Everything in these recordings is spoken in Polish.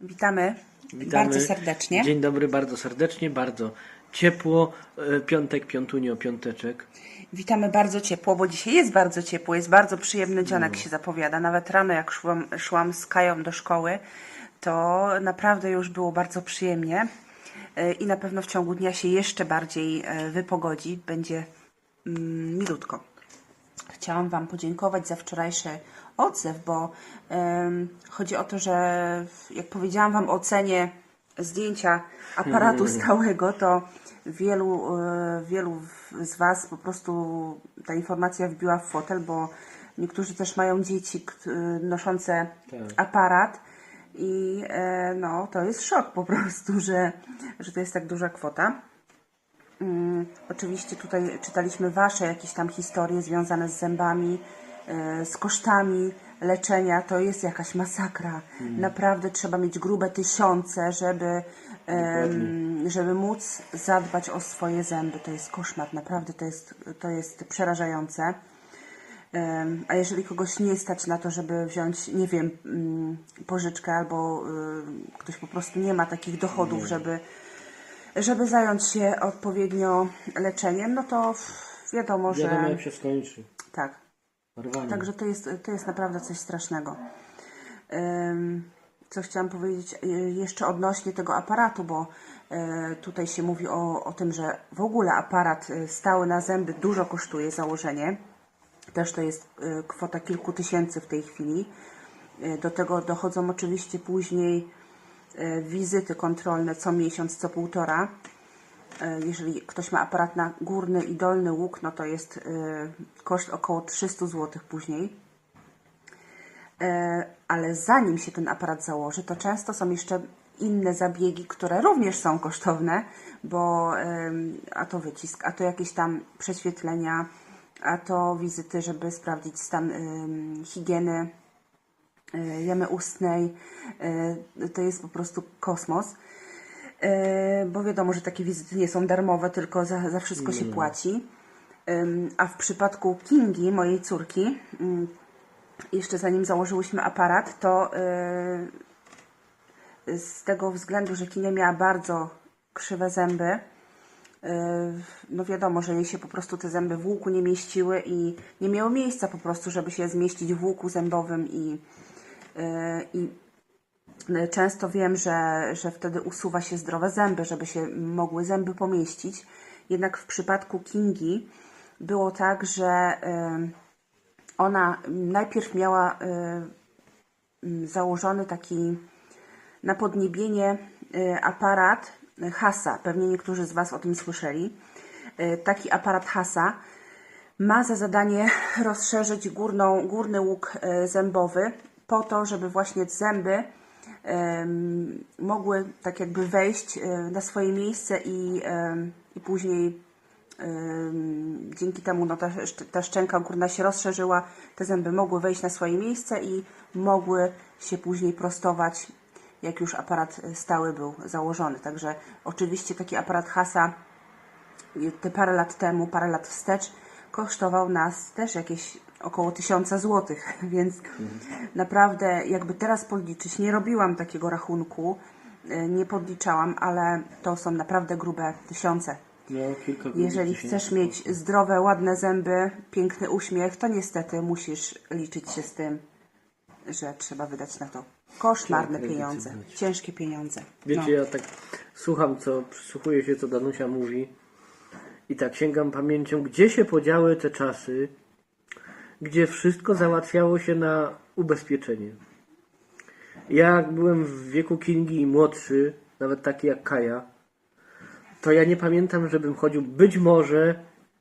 Witamy, Witamy. bardzo serdecznie. Dzień dobry, bardzo serdecznie, bardzo ciepło. E, Piątek, piątunio, piąteczek. Witamy bardzo ciepło, bo dzisiaj jest bardzo ciepło, jest bardzo przyjemny dzionek No. się zapowiada. Nawet rano jak szłam, szłam z Kają do szkoły, to naprawdę już było bardzo przyjemnie E, i na pewno w ciągu dnia się jeszcze bardziej e, wypogodzi, będzie mm, milutko. Chciałam Wam podziękować za wczorajszy odzew, bo chodzi o to, że jak powiedziałam Wam o cenie zdjęcia aparatu stałego, to wielu, e, wielu z Was po prostu ta informacja wbiła w fotel, bo niektórzy też mają dzieci k- noszące Tak. aparat i e, no, to jest szok po prostu, że, że to jest tak duża kwota. Mm, Oczywiście tutaj czytaliśmy Wasze jakieś tam historie związane z zębami, e, z kosztami leczenia. To jest jakaś masakra. Naprawdę trzeba mieć grube tysiące, żeby, em, żeby móc zadbać o swoje zęby. To jest koszmar, naprawdę to jest, to jest przerażające. Em, A jeżeli kogoś nie stać na to, żeby wziąć, nie wiem, mm, pożyczkę albo y, ktoś po prostu nie ma takich dochodów, żeby, żeby zająć się odpowiednio leczeniem, no to wiadomo, że Wiadomo, jak się skończy. tak. Rwanie. Także to jest, to jest naprawdę coś strasznego. Co chciałam powiedzieć y, jeszcze odnośnie tego aparatu, bo e, tutaj się mówi o, o tym, że w ogóle aparat y, stały na zęby dużo kosztuje założenie. Też to jest kwota kilku tysięcy w tej chwili. Do tego dochodzą oczywiście później wizyty kontrolne co miesiąc, co półtora. E, Jeżeli ktoś ma aparat na górny i dolny łuk, no to jest y, koszt około 300 zł później. E, Ale zanim się ten aparat założy, to często są jeszcze inne zabiegi, które również są kosztowne, bo a to wycisk, a to jakieś tam prześwietlenia, a to wizyty, żeby sprawdzić stan higieny e, jamy ustnej. E, To jest po prostu kosmos. E, bo wiadomo, że takie wizyty nie są darmowe, tylko za, za wszystko się płaci. A w przypadku Kingi, mojej córki, jeszcze zanim założyłyśmy aparat, to yy, z tego względu, że Kinga miała bardzo krzywe zęby, yy, no wiadomo, że jej się po prostu te zęby w łuku nie mieściły i nie miało miejsca po prostu, żeby się zmieścić w łuku zębowym i, yy, i Często wiem, że, że wtedy usuwa się zdrowe zęby, żeby się mogły zęby pomieścić. Jednak w przypadku Kingi było tak, że y, ona najpierw miała y, mm, założony taki na podniebienie y, aparat Hasa. Pewnie niektórzy z Was o tym słyszeli. Y, Taki aparat Hasa ma za zadanie rozszerzyć górną, górny łuk zębowy po to, żeby właśnie zęby mogły tak jakby wejść e, na swoje miejsce i, i później dzięki temu no, ta, ta szczęka górna się rozszerzyła, te zęby mogły wejść na swoje miejsce i mogły się później prostować, jak już aparat e, stały był założony. Także oczywiście taki aparat Hasa te parę lat temu, parę lat wstecz, kosztował nas też jakieś około tysiąca złotych, więc naprawdę jakby teraz podliczyć, nie robiłam takiego rachunku, y, nie podliczałam, ale to są naprawdę grube tysiące. No, kilka Jeżeli chcesz mieć zdrowe, ładne zęby, piękny uśmiech, to niestety musisz liczyć się z tym, że trzeba wydać na to koszmarne Tak, pieniądze, ciężkie pieniądze. Wiecie, No. ja tak słucham, co przysłuchuję się, co Danusia mówi i tak sięgam pamięcią, gdzie się podziały te czasy, gdzie wszystko załatwiało się na ubezpieczenie. Ja jak byłem w wieku Kingi i młodszy, nawet taki jak Kaja, to ja nie pamiętam, żebym chodził, być może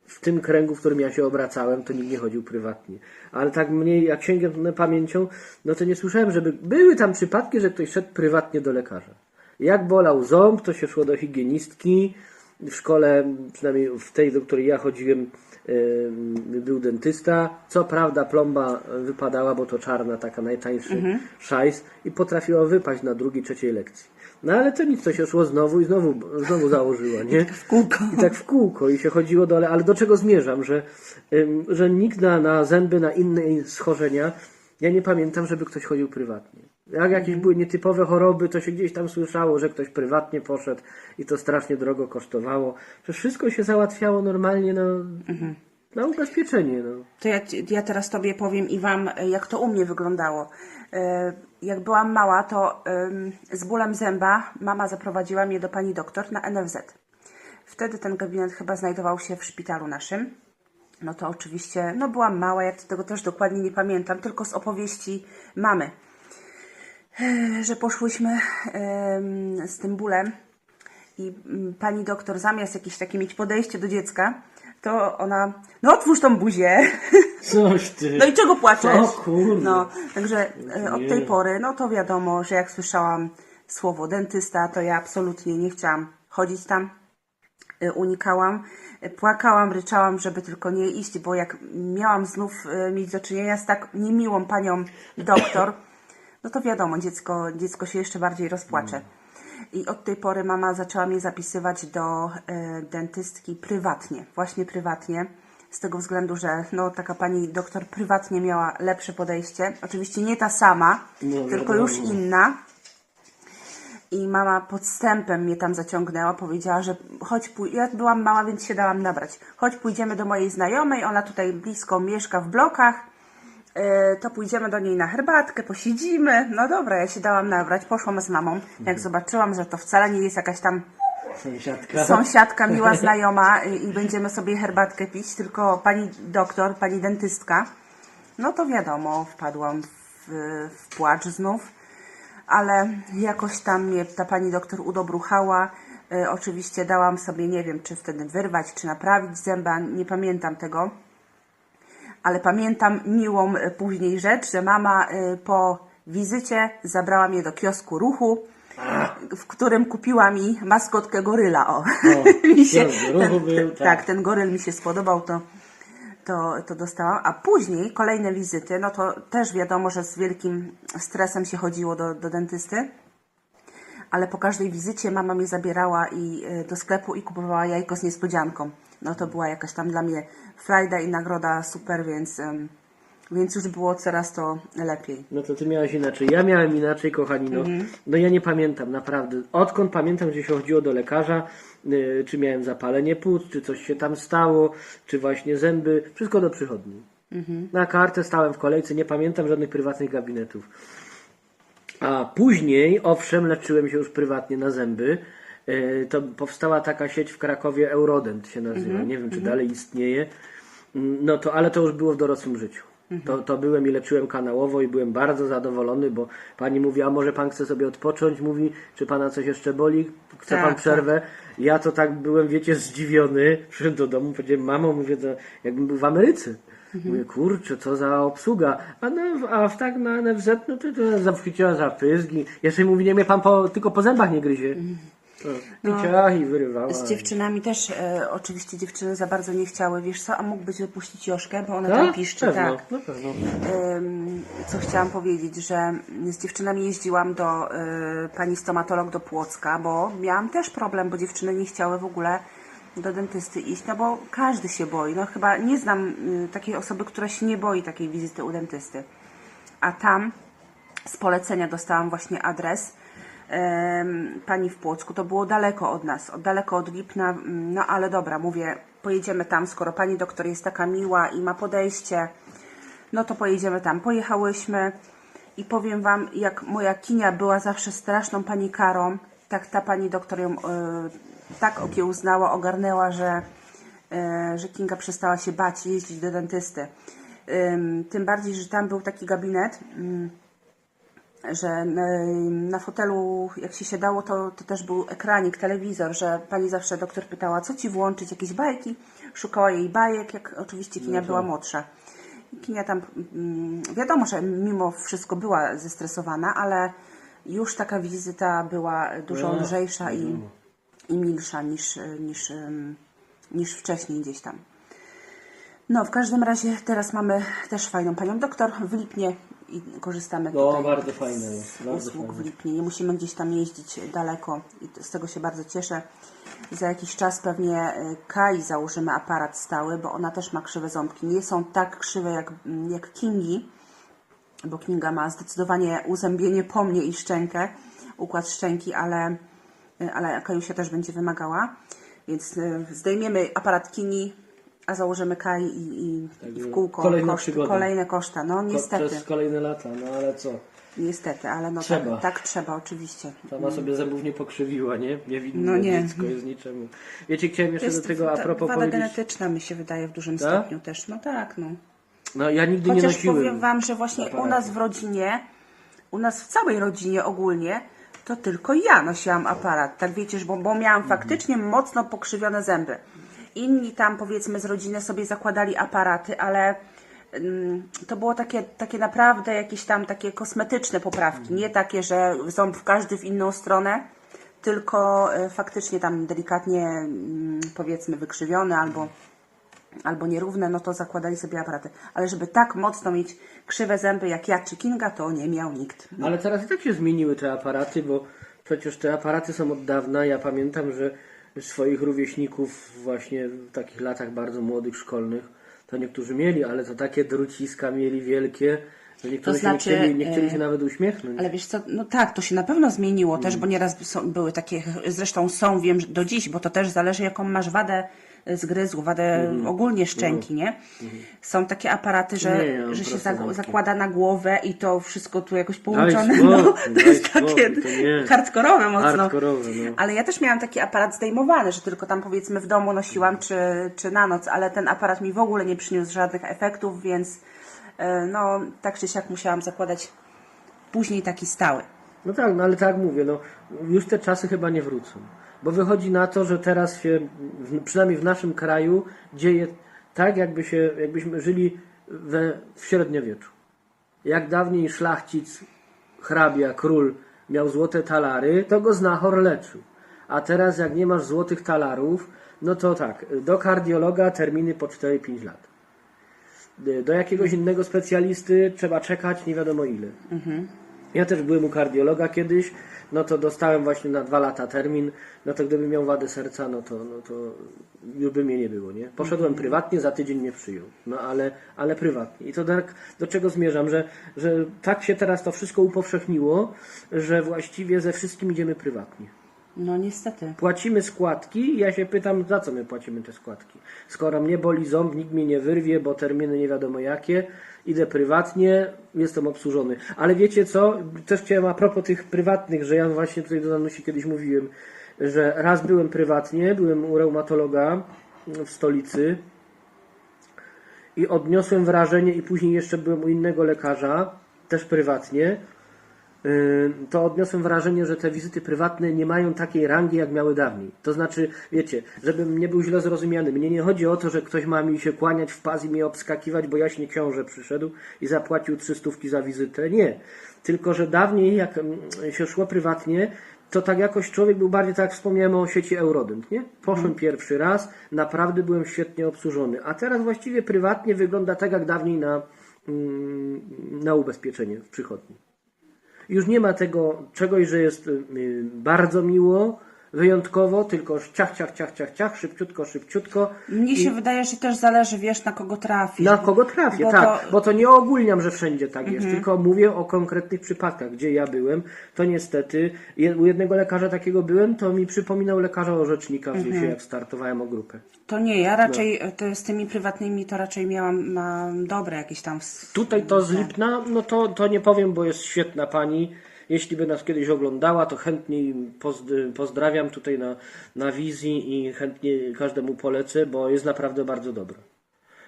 w tym kręgu, w którym ja się obracałem, to nikt nie chodził prywatnie. Ale tak mniej, jak sięgam pamięcią, no to nie słyszałem, żeby były tam przypadki, że ktoś szedł prywatnie do lekarza. Jak bolał ząb, to się szło do higienistki. W szkole, przynajmniej w tej, do której ja chodziłem, em, był dentysta. Co prawda plomba wypadała, bo to czarna, taka najtańszy szajs i potrafiła wypaść na drugiej, trzeciej lekcji. No ale to nic, to się szło znowu i znowu, znowu założyła, nie? W kółko. I tak w kółko i się chodziło dole, ale do czego zmierzam, że, że nikt na, na zęby, na inne schorzenia, ja nie pamiętam, żeby ktoś chodził prywatnie. Jak jakieś były nietypowe choroby, to się gdzieś tam słyszało, że ktoś prywatnie poszedł i to strasznie drogo kosztowało. Przecież wszystko się załatwiało normalnie na, na ubezpieczenie. No. To ja, ja teraz Tobie powiem i Wam, jak to u mnie wyglądało. E, Jak byłam mała, to z bólem zęba mama zaprowadziła mnie do pani doktor na NFZ. Wtedy ten gabinet chyba znajdował się w szpitalu naszym. No to oczywiście, no byłam mała, ja tego też dokładnie nie pamiętam, tylko z opowieści mamy, że poszłyśmy z tym bólem i mm, pani doktor zamiast jakieś takie mieć podejście do dziecka, to ona, no otwórz tą buzię. Coś ty. No i czego płaczesz? O kurde. No, także e, od tej pory, no to wiadomo, że jak słyszałam słowo dentysta, to ja absolutnie nie chciałam chodzić tam. E, Unikałam, E, płakałam, ryczałam, żeby tylko nie iść, bo jak miałam znów mieć do czynienia z tak niemiłą panią doktor, no to wiadomo, dziecko, dziecko się jeszcze bardziej rozpłacze. I od tej pory mama zaczęła mnie zapisywać do e, dentystki prywatnie, właśnie prywatnie. Z tego względu, że no, taka pani doktor prywatnie miała lepsze podejście. Oczywiście nie ta sama, No, tylko wiadomo. już inna. I mama podstępem mnie tam zaciągnęła, powiedziała, że chodź pój- ja byłam mała, więc się dałam nabrać. Chodź pójdziemy do mojej znajomej, ona tutaj blisko mieszka w blokach. E, to pójdziemy do niej na herbatkę, posiedzimy. No dobra, ja się dałam nabrać, poszłam z mamą. Jak zobaczyłam, że to wcale nie jest jakaś tam Sąsiadka. sąsiadka, miła znajoma i, będziemy sobie herbatkę pić, tylko pani doktor, pani dentystka, no to wiadomo, wpadłam w, w płacz znów, ale jakoś tam mnie ta pani doktor udobruchała. E, oczywiście dałam sobie, nie wiem, czy wtedy wyrwać, czy naprawić zęba, nie pamiętam tego ale pamiętam miłą e, później rzecz, że mama e, po wizycie zabrała mnie do kiosku ruchu, w którym kupiła mi maskotkę goryla. O, mi kiosk ruchu był, tak. tak. ten goryl mi się spodobał, to, to, to dostałam. A później kolejne wizyty, no to też wiadomo, że z wielkim stresem się chodziło do, do dentysty. Ale po każdej wizycie mama mnie zabierała i e, do sklepu i kupowała jajko z niespodzianką. No to była jakaś tam dla mnie frajda i nagroda super, więc, więc już było coraz to lepiej. No to ty miałaś inaczej. Ja miałem inaczej, kochani. No, Mhm. no ja nie pamiętam, naprawdę. Odkąd pamiętam, że się chodziło do lekarza, y, czy miałem zapalenie płuc, czy coś się tam stało, czy właśnie zęby, wszystko do przychodni. Mhm. Na kartę stałem w kolejce, nie pamiętam żadnych prywatnych gabinetów. A później, owszem, leczyłem się już prywatnie na zęby. Y, To powstała taka sieć w Krakowie, Eurodent się nazywa. Mhm. Nie wiem, czy dalej istnieje. Mm, No to, ale to już było w dorosłym życiu. To, to byłem i leczyłem kanałowo i byłem bardzo zadowolony, bo pani mówi, a może pan chce sobie odpocząć? Mówi, czy pana coś jeszcze boli? Chce Tak, pan przerwę? Ja to tak byłem, wiecie, zdziwiony. Przyszedłem do domu, powiedziałem, mamo, mówię, to jakbym był w Ameryce. Mówię, kurczę, co za obsługa. A, no, a w tak na NFZ, no to, to zachwyciła za pyzgi. Jeszcze mówi, nie mnie pan po, tylko po zębach nie gryzie. To, no. i wyrywała. Z dziewczynami też, e, oczywiście dziewczyny za bardzo nie chciały, wiesz co, a mógłbyś wypuścić Joszkę, bo ona Tak? tam piszczy, Pewno, tak. na pewno. Ym, co chciałam powiedzieć, że z dziewczynami jeździłam do y, pani stomatolog do Płocka, bo miałam też problem, bo dziewczyny nie chciały w ogóle do dentysty iść, no bo każdy się boi. No chyba nie znam y, takiej osoby, która się nie boi takiej wizyty u dentysty. A tam z polecenia dostałam właśnie adres pani w Płocku. To było daleko od nas, daleko od Lipna, mm, no ale dobra, mówię, pojedziemy tam, skoro pani doktor jest taka miła i ma podejście, no to pojedziemy tam. Pojechałyśmy i powiem Wam, jak moja kinia była zawsze straszną panikarą, tak ta pani doktor ją y, tak okiełznała, ogarnęła, że, y, że Kinga przestała się bać jeździć do dentysty. Ym, tym bardziej, że tam był taki gabinet, ym, że na, fotelu, jak się siadało, to, to też był ekranik, telewizor, że pani zawsze doktor pytała, co ci włączyć, jakieś bajki. Szukała jej bajek, jak oczywiście Kinia była młodsza. I Kinia tam, mm, wiadomo, że mimo wszystko była zestresowana, ale już taka wizyta była dużo No, lżejsza i, i milsza niż, niż, niż wcześniej gdzieś tam. No, w każdym razie teraz mamy też fajną panią doktor w Lipnie i korzystamy No, tutaj bardzo fajne jest, bardzo usług w. Lipnie. Nie musimy gdzieś tam jeździć daleko i z tego się bardzo cieszę. Za jakiś czas pewnie y, Kai założymy aparat stały, bo ona też ma krzywe ząbki. Nie są tak krzywe jak, jak Kingi, bo Kinga ma zdecydowanie uzębienie po mnie i szczękę, układ szczęki, ale, ale Kajusia też będzie wymagała. Więc y, zdejmiemy aparat Kini, a założymy Kai i, i, i w kółko kolejna koszty, przygoda. kolejne koszta. No Ko- niestety, Przez kolejne lata, no ale co? niestety, ale no Trzeba. tak, tak trzeba oczywiście. Sama sobie zębów nie pokrzywiła, nie? Niewinne No nie. dziecko jest niczemu. Wiecie, chciałem jeszcze do tego a ta propos wada powiedzieć... genetyczna mi się wydaje w dużym Tak? stopniu też. No tak, no. No ja nigdy nie Chociaż nosiłem. powiem Wam, że właśnie u nas w rodzinie, u nas w całej rodzinie ogólnie, to tylko ja nosiłam aparat. Tak wiecie, bo, bo miałam Mhm. faktycznie mocno pokrzywione zęby. Inni tam powiedzmy z rodziny sobie zakładali aparaty, ale mm, to było takie, takie naprawdę jakieś tam takie kosmetyczne poprawki. Nie takie, że ząb w każdy w inną stronę, tylko e, faktycznie tam delikatnie mm, powiedzmy wykrzywiony albo albo nierówne, no to zakładali sobie aparaty. Ale żeby tak mocno mieć krzywe zęby jak ja czy Kinga, to nie miał nikt. Ale teraz i tak się zmieniły te aparaty, bo przecież te aparaty są od dawna. Ja pamiętam, że swoich rówieśników właśnie w takich latach bardzo młodych, szkolnych, to niektórzy mieli, ale to takie druciska mieli wielkie, że niektórzy To znaczy, się e, się nawet uśmiechnąć. Ale wiesz co, no tak, to się na pewno zmieniło też, bo nieraz są, były takie, zresztą są, wiem, do dziś, bo to też zależy jaką masz wadę zgryzu, wadę Mhm. ogólnie szczęki, nie? Są takie aparaty, że, Nie, ja że się zamki. zakłada na głowę i to wszystko tu jakoś połączone. No, to jest takie to hardkorowe mocno. Hardkorowe, no. Ale ja też miałam taki aparat zdejmowany, że tylko tam powiedzmy w domu nosiłam czy, czy na noc, ale ten aparat mi w ogóle nie przyniósł żadnych efektów, więc no tak czy siak musiałam zakładać później taki stały. No tak, no ale tak mówię, no już te czasy chyba nie wrócą. Bo wychodzi na to, że teraz się, przynajmniej w naszym kraju, dzieje tak, jakby się, jakbyśmy żyli we, w średniowieczu. Jak dawniej szlachcic, hrabia, król miał złote talary, to go znachor leczył. A teraz jak nie masz złotych talarów, no to tak, do kardiologa terminy po 4-5 lat. Do jakiegoś innego specjalisty trzeba czekać nie wiadomo ile. Ja też byłem u kardiologa kiedyś, no to dostałem właśnie na dwa lata termin, no to gdybym miał wadę serca, no to, no to już by mnie nie było, nie? Poszedłem prywatnie, za tydzień mnie przyjął, no ale, ale prywatnie. I to tak, do czego zmierzam, że, że tak się teraz to wszystko upowszechniło, że właściwie ze wszystkim idziemy prywatnie. No niestety. Płacimy składki ja się pytam, za co my płacimy te składki? Skoro mnie boli ząb, nikt mnie nie wyrwie, bo terminy nie wiadomo jakie, idę prywatnie, jestem obsłużony. Ale wiecie co? Też chciałem a propos tych prywatnych, że ja właśnie tutaj do Danusi kiedyś mówiłem, że raz byłem prywatnie, byłem u reumatologa w stolicy i odniosłem wrażenie i później jeszcze byłem u innego lekarza, też prywatnie, to odniosłem wrażenie, że te wizyty prywatne nie mają takiej rangi, jak miały dawniej. To znaczy, wiecie, żebym nie był źle zrozumiany, mnie nie chodzi o to, że ktoś ma mi się kłaniać w pas i mnie obskakiwać, bo jaśnie książę przyszedł i zapłacił trzystówki za wizytę. Nie. Tylko, że dawniej, jak mm, się szło prywatnie, to tak jakoś człowiek był bardziej, tak jak wspomniałem o sieci Eurodent, nie? Poszłem pierwszy raz, naprawdę byłem świetnie obsłużony. A teraz właściwie prywatnie wygląda tak, jak dawniej na, mm, na ubezpieczenie w przychodni. Już nie ma tego czegoś, że jest y, bardzo miło, wyjątkowo, tylko ciach, ciach, ciach, ciach, ciach, szybciutko, szybciutko. Mnie się wydaje, że też zależy, wiesz, na kogo trafisz. Na kogo trafię, Bo tak. to- Mhm. Bo to nie ogólniam, że wszędzie tak jest, tylko mówię o konkretnych przypadkach, gdzie ja byłem. To niestety, u jednego lekarza takiego byłem, to mi przypominał lekarza orzecznika w Mhm. Jak startowałem o grupę. To nie, ja raczej No. z tymi prywatnymi to raczej miałam mam dobre jakieś tam. Tutaj to z Lipna, no to, to nie powiem, bo jest świetna pani. Jeśli by nas kiedyś oglądała, to chętnie pozd- pozdrawiam tutaj na, na wizji i chętnie każdemu polecę, bo jest naprawdę bardzo dobra.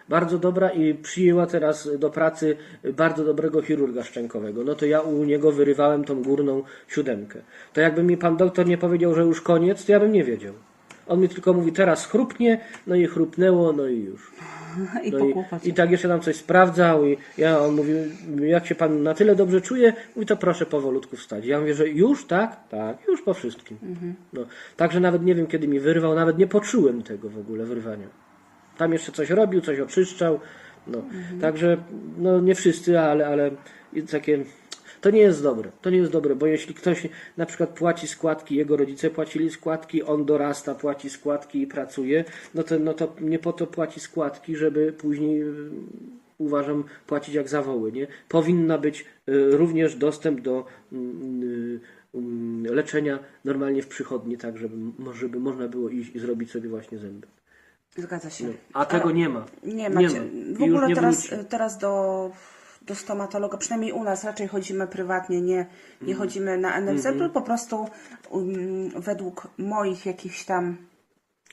Bardzo dobra i przyjęła teraz do pracy bardzo dobrego chirurga szczękowego. No to ja u niego wyrywałem tą górną siódemkę. To jakby mi pan doktor nie powiedział, że już koniec, to ja bym nie wiedział. On mi tylko mówi, teraz chrupnie, no i chrupnęło, no i już. I No i. I tak jeszcze tam coś sprawdzał i ja, on mówi, jak się pan na tyle dobrze czuje, mówi, to proszę powolutku wstać. Ja mówię, że już, tak? Tak, już po wszystkim. No, także nawet nie wiem, kiedy mi wyrwał, nawet nie poczułem tego w ogóle wyrwania. Tam jeszcze coś robił, coś oczyszczał. No, Także, no nie wszyscy, ale, ale takie... To nie jest dobre. To nie jest dobre, bo jeśli ktoś na przykład płaci składki, jego rodzice płacili składki, on dorasta, płaci składki i pracuje, no to, no to nie po to płaci składki, żeby później y, uważam płacić jak za woły, nie? Powinna być y, również dostęp do mm, y, mm, leczenia normalnie w przychodni, tak żeby, żeby można było iść i zrobić sobie właśnie zęby. Zgadza się. A tego nie ma. Nie macie. I W już ogóle nie teraz, wróci. teraz do, do stomatologa, przynajmniej u nas raczej chodzimy prywatnie, nie, nie chodzimy na NFZ, tylko po prostu um, według moich jakichś tam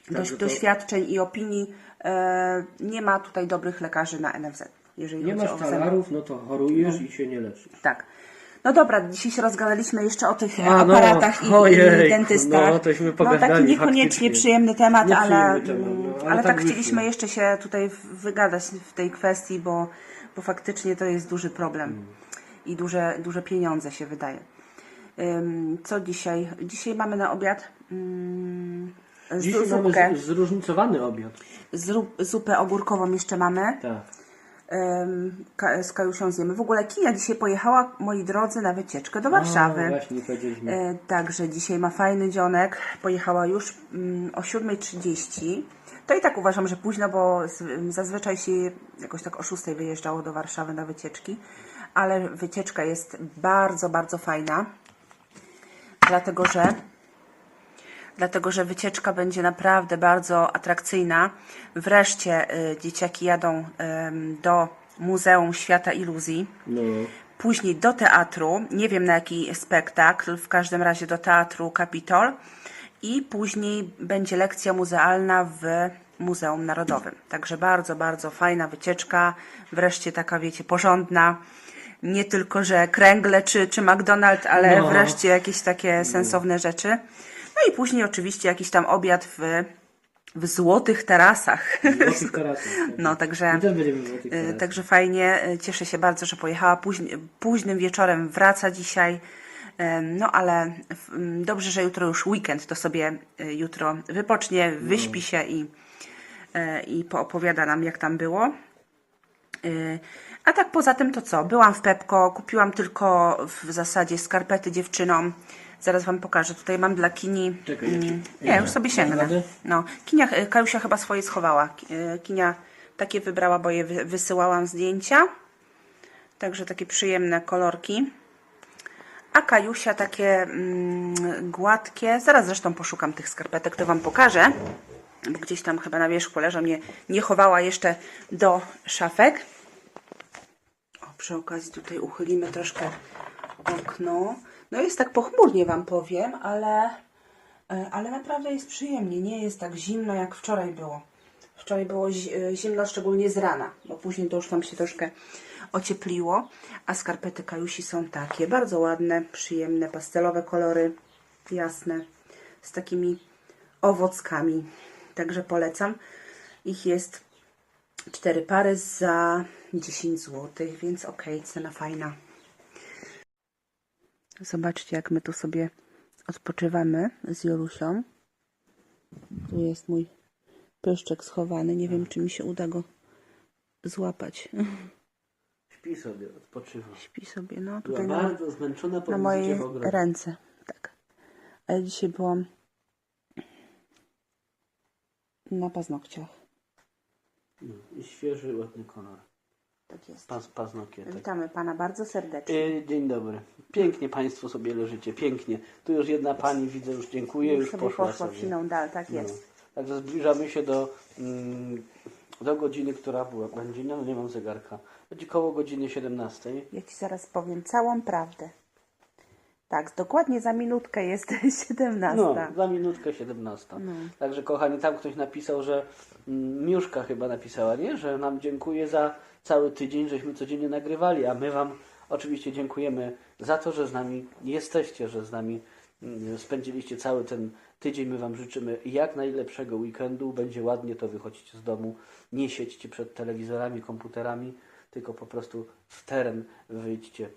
doś, Także to- doświadczeń i opinii e, nie ma tutaj dobrych lekarzy na NFZ. Jeżeli Nie masz talarów, no to chorujesz i się nie leczysz. Tak. No dobra, dzisiaj się rozgadaliśmy jeszcze o tych A, no, aparatach i, ojejku, i dentystach. no, tośmy no pogadali taki niekoniecznie faktycznie. przyjemny temat, ale, Nieprzyjemny temat, mm, no, ale ale, tak tak chcieliśmy jeszcze się tutaj wygadać w tej kwestii, bo, bo faktycznie to jest duży problem Mm. i duże, duże pieniądze się wydaje. Ym, Co dzisiaj? Dzisiaj mamy na obiad mm, z- Dzisiaj mamy zupkę, z- zróżnicowany obiad. Zru- zupę ogórkową jeszcze mamy. Tak. Z Kajusią zjemy. W ogóle Kinia dzisiaj pojechała, moi drodzy, na wycieczkę do Warszawy. O, właśnie powiedzieliśmy. E, Także dzisiaj ma fajny dzionek. Pojechała już mm, o 7.30. To i tak uważam, że późno, bo zazwyczaj się jakoś tak o 6.00 wyjeżdżało do Warszawy na wycieczki. Ale wycieczka jest bardzo, bardzo fajna. Dlatego, że dlatego że wycieczka będzie naprawdę bardzo atrakcyjna. Wreszcie y, dzieciaki jadą do Muzeum Świata Iluzji No. później do teatru, nie wiem na jaki spektakl, w każdym razie do teatru Kapitol i później będzie lekcja muzealna w Muzeum Narodowym. Także bardzo, bardzo fajna wycieczka, wreszcie taka wiecie, porządna. Nie tylko, że kręgle czy, czy McDonald's, ale No. wreszcie jakieś takie sensowne rzeczy. No i później oczywiście jakiś tam obiad w, w złotych tarasach. Złotych tarasach. No, także... W Y, tarasach. Także fajnie, y, cieszę się bardzo, że pojechała. Późny, późnym wieczorem wraca dzisiaj. No ale w- ym, dobrze, że jutro już weekend, to sobie y, jutro wypocznie, wyśpi się i, i poopowiada nam, jak tam było. A tak poza tym to co? Byłam w Pepko, kupiłam tylko w zasadzie skarpety dziewczynom. Zaraz Wam pokażę. Tutaj mam dla Kini. Czekaj, mm. Nie, już sobie sięgnę. No, Kinia, Kajusia chyba swoje schowała. Y, Kinia takie wybrała, bo je wy- wysyłałam zdjęcia. Także takie przyjemne kolorki. A Kajusia takie mm, gładkie. Zaraz zresztą poszukam tych skarpetek, to Wam pokażę. Bo gdzieś tam chyba na wierzchu leżą. Nie, nie chowała jeszcze do szafek. O, przy okazji tutaj uchylimy troszkę okno. No jest tak pochmurnie Wam powiem, ale, e, ale naprawdę jest przyjemnie. Nie jest tak zimno jak wczoraj było. Wczoraj było e, zimno, szczególnie z rana, bo później to już tam się troszkę ociepliło. A skarpety Kajusi są takie, bardzo ładne, przyjemne, pastelowe kolory, jasne, z takimi owockami. Także polecam. Ich jest cztery pary za 10 zł, więc okej, cena fajna. Zobaczcie, jak my tu sobie odpoczywamy z Jolusią. Tu jest mój pyszczek schowany. Nie wiem, czy mi się uda go złapać. Śpi sobie, odpoczywa. Śpi sobie, no Była tutaj na, bardzo zmęczona po na mojej ręce. Tak. A ja dzisiaj byłam na paznokciach. No, I świeży, ładny kolor. Tak jest. Pas, paznokietek. Witamy Pana bardzo serdecznie. E, Dzień dobry. Pięknie Państwo sobie leżycie, pięknie. Tu już jedna Pani, widzę, już dziękuję, już, Już sobie poszła, poszła sobie. siną dal, tak No. jest. Także zbliżamy się do, mm, do godziny, która była. Będzie, no nie mam zegarka. Będzie koło godziny 17. Ja Ci zaraz powiem całą prawdę. Tak, dokładnie za minutkę jest 17. No, za minutkę 17. Także kochani, tam ktoś napisał, że mm, Miuszka chyba napisała, nie? Że nam dziękuję za cały tydzień, żeśmy codziennie nagrywali, a my Wam oczywiście dziękujemy za to, że z nami jesteście, że z nami mm, spędziliście cały ten tydzień. My Wam życzymy jak najlepszego weekendu. Będzie ładnie, to wychodźcie z domu. Nie siedźcie przed telewizorami, komputerami, tylko po prostu w teren wyjdźcie,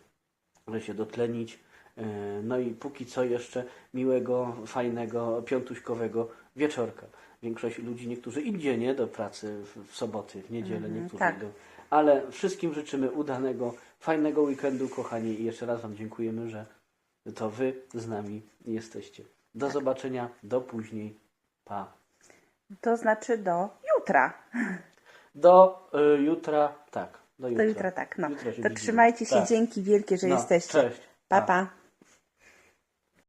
żeby się dotlenić. E, No i póki co jeszcze miłego, fajnego, piątuśkowego wieczorka. Większość ludzi, niektórzy idzie nie do pracy w, soboty, w niedzielę, niektórzy tak. idą. Ale wszystkim życzymy udanego, fajnego weekendu, kochani. I jeszcze raz Wam dziękujemy, że to Wy z nami jesteście. Do zobaczenia, do później. Pa. To znaczy do jutra. Do y, jutra, tak. Do To jutro tak, no. Jutro się to widzimy. trzymajcie się, Tak. dzięki wielkie, że No, jesteście. cześć. Pa, Pa. pa.